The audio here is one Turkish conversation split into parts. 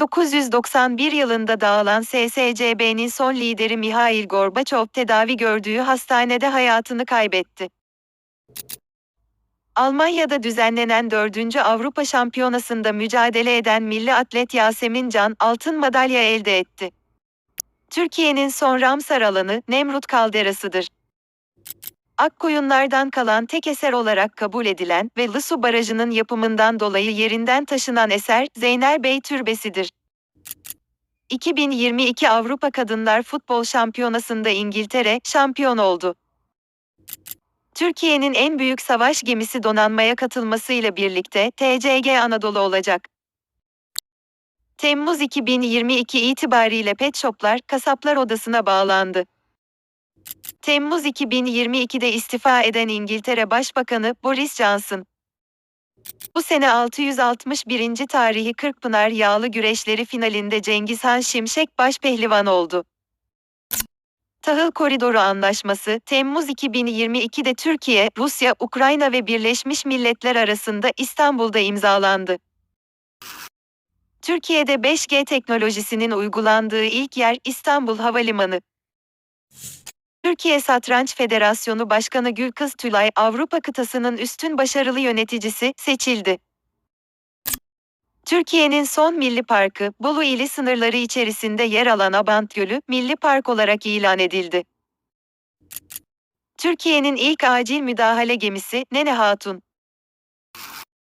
1991 yılında dağılan SSCB'nin son lideri Mihail Gorbaçov tedavi gördüğü hastanede hayatını kaybetti. Almanya'da düzenlenen 4. Avrupa Şampiyonası'nda mücadele eden milli atlet Yasemin Can altın madalya elde etti. Türkiye'nin son Ramsar alanı Nemrut Kalderası'dır. Akkoyunlardan kalan tek eser olarak kabul edilen ve Lısu Barajı'nın yapımından dolayı yerinden taşınan eser Zeynel Türbesi'dir. 2022 Avrupa Kadınlar Futbol Şampiyonası'nda İngiltere şampiyon oldu. Türkiye'nin en büyük savaş gemisi donanmaya katılmasıyla birlikte TCG Anadolu olacak. Temmuz 2022 itibariyle pet shoplar kasaplar odasına bağlandı. Temmuz 2022'de istifa eden İngiltere Başbakanı Boris Johnson. Bu sene 661. tarihi Kırkpınar yağlı güreşleri finalinde Cengizhan Şimşek başpehlivan oldu. Tahıl Koridoru Anlaşması, Temmuz 2022'de Türkiye, Rusya, Ukrayna ve Birleşmiş Milletler arasında İstanbul'da imzalandı. Türkiye'de 5G teknolojisinin uygulandığı ilk yer İstanbul Havalimanı. Türkiye Satranç Federasyonu Başkanı Gülkız Tülay, Avrupa kıtasının üstün başarılı yöneticisi seçildi. Türkiye'nin son milli parkı, Bolu ili sınırları içerisinde yer alan Abant Gölü, milli park olarak ilan edildi. Türkiye'nin ilk acil müdahale gemisi, Nene Hatun.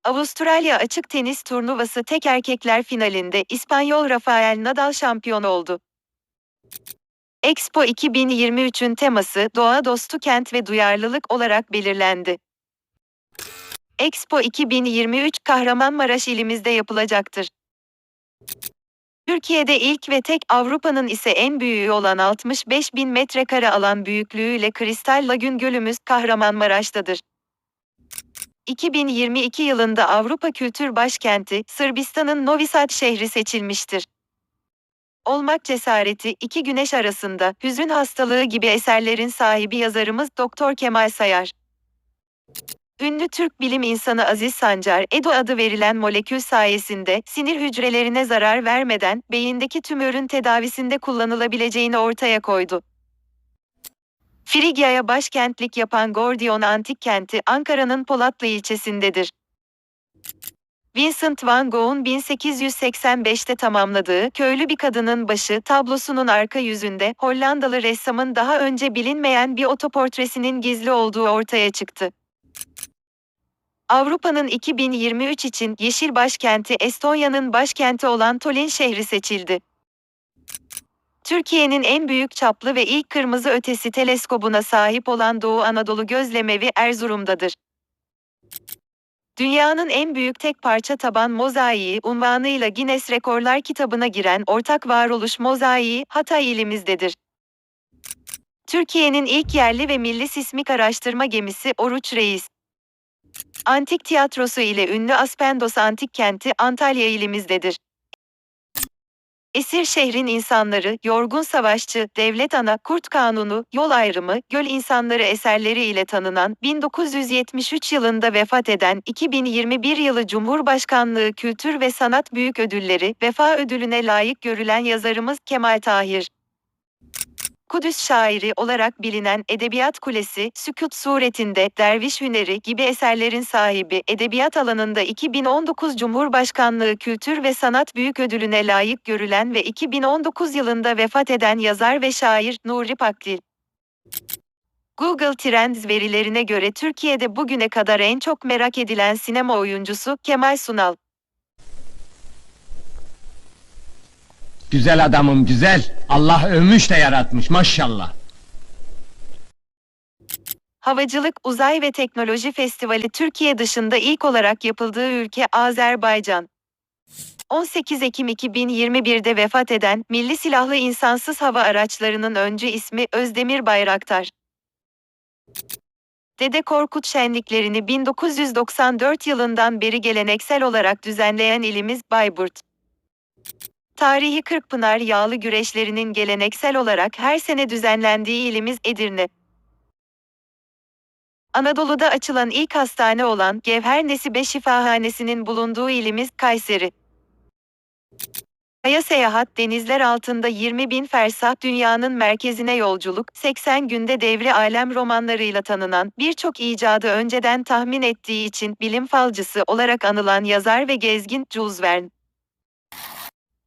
Avustralya Açık Tenis Turnuvası tek erkekler finalinde İspanyol Rafael Nadal şampiyon oldu. Expo 2023'ün teması doğa dostu kent ve duyarlılık olarak belirlendi. Expo 2023 Kahramanmaraş ilimizde yapılacaktır. Türkiye'de ilk ve tek Avrupa'nın ise en büyüğü olan 65 bin metrekare alan büyüklüğüyle Kristal Lagün Gölümüz Kahramanmaraş'tadır. 2022 yılında Avrupa Kültür Başkenti, Sırbistan'ın Novi Sad şehri seçilmiştir. Olmak cesareti, iki güneş arasında, hüzün hastalığı gibi eserlerin sahibi yazarımız Doktor Kemal Sayar. Ünlü Türk bilim insanı Aziz Sancar, EDO adı verilen molekül sayesinde sinir hücrelerine zarar vermeden beyindeki tümörün tedavisinde kullanılabileceğini ortaya koydu. Frigya'ya başkentlik yapan Gordion antik kenti Ankara'nın Polatlı ilçesindedir. Vincent van Gogh'un 1885'te tamamladığı Köylü Bir Kadının Başı tablosunun arka yüzünde Hollandalı ressamın daha önce bilinmeyen bir otoportresinin gizli olduğu ortaya çıktı. Avrupa'nın 2023 için yeşil başkenti Estonya'nın başkenti olan Tallinn şehri seçildi. Türkiye'nin en büyük çaplı ve ilk kırmızı ötesi teleskobuna sahip olan Doğu Anadolu Gözlemevi Erzurum'dadır. Dünyanın en büyük tek parça taban mozaiği unvanıyla Guinness Rekorlar kitabına giren ortak varoluş mozaiği Hatay ilimizdedir. Türkiye'nin ilk yerli ve milli sismik araştırma gemisi Oruç Reis. Antik tiyatrosu ile ünlü Aspendos Antik Kenti Antalya ilimizdedir. Esir şehrin insanları, yorgun savaşçı, devlet ana, kurt kanunu, yol ayrımı, göl insanları eserleri ile tanınan, 1973 yılında vefat eden, 2021 yılı Cumhurbaşkanlığı Kültür ve Sanat Büyük Ödülleri, Vefa Ödülüne layık görülen yazarımız Kemal Tahir. Kudüs şairi olarak bilinen Edebiyat Kulesi, Sükut suretinde, Derviş Hüneri gibi eserlerin sahibi, edebiyat alanında 2019 Cumhurbaşkanlığı Kültür ve Sanat Büyük Ödülüne layık görülen ve 2019 yılında vefat eden yazar ve şair Nuri Pakdil. Google Trends verilerine göre Türkiye'de bugüne kadar en çok merak edilen sinema oyuncusu Kemal Sunal. Güzel adamım güzel. Allah övmüş de yaratmış maşallah. Havacılık, Uzay ve Teknoloji Festivali Türkiye dışında ilk olarak yapıldığı ülke Azerbaycan. 18 Ekim 2021'de vefat eden Milli Silahlı İnsansız Hava Araçları'nın öncü ismi Özdemir Bayraktar. Dede Korkut şenliklerini 1994 yılından beri geleneksel olarak düzenleyen ilimiz Bayburt. Tarihi Kırkpınar yağlı güreşlerinin geleneksel olarak her sene düzenlendiği ilimiz Edirne. Anadolu'da açılan ilk hastane olan Gevher Nesibe Şifahanesi'nin bulunduğu ilimiz Kayseri. Aya seyahat denizler altında 20 bin fersah dünyanın merkezine yolculuk, 80 günde devri alem romanlarıyla tanınan, birçok icadı önceden tahmin ettiği için bilim falcısı olarak anılan yazar ve gezgin Jules Verne.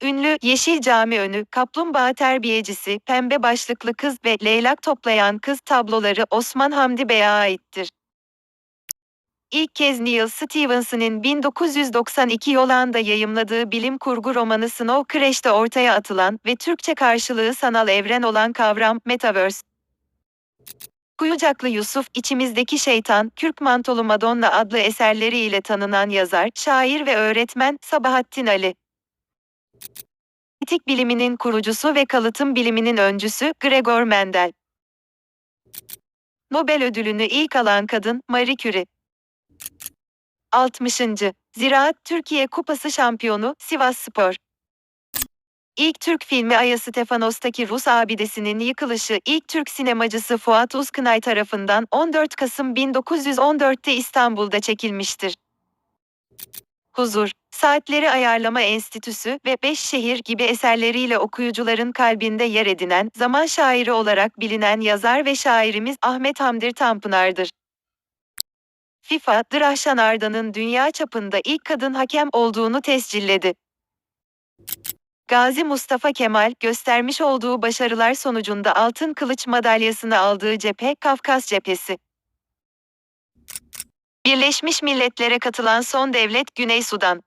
Ünlü Yeşil Cami önü, Kaplumbağa terbiyecisi, Pembe başlıklı kız ve Leylak toplayan kız tabloları Osman Hamdi Bey'e aittir. İlk kez Neil Stephenson'ın 1992 yılında yayımladığı bilim kurgu romanı Snow Crash'te ortaya atılan ve Türkçe karşılığı sanal evren olan kavram Metaverse. Kuyucaklı Yusuf, İçimizdeki Şeytan, Kürk Mantolu Madonna adlı eserleriyle tanınan yazar, şair ve öğretmen Sabahattin Ali. Etik biliminin kurucusu ve kalıtım biliminin öncüsü Gregor Mendel. Nobel ödülünü ilk alan kadın Marie Curie. 60. Ziraat Türkiye Kupası şampiyonu Sivas Spor. İlk Türk filmi Aya Stefanos'taki Rus abidesinin yıkılışı ilk Türk sinemacısı Fuat Uzkınay tarafından 14 Kasım 1914'te İstanbul'da çekilmiştir. Huzur, Saatleri Ayarlama Enstitüsü ve Beş Şehir gibi eserleriyle okuyucuların kalbinde yer edinen, zaman şairi olarak bilinen yazar ve şairimiz Ahmet Hamdir Tanpınar'dır. FIFA, Drahşan Arda'nın dünya çapında ilk kadın hakem olduğunu tescilledi. Gazi Mustafa Kemal, göstermiş olduğu başarılar sonucunda Altın Kılıç madalyasını aldığı cephe Kafkas cephesi. Birleşmiş Milletler'e katılan son devlet Güney Sudan.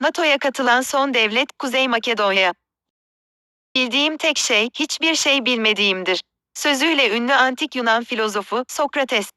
NATO'ya katılan son devlet Kuzey Makedonya. Bildiğim tek şey hiçbir şey bilmediğimdir. Sözüyle ünlü antik Yunan filozofu Sokrates.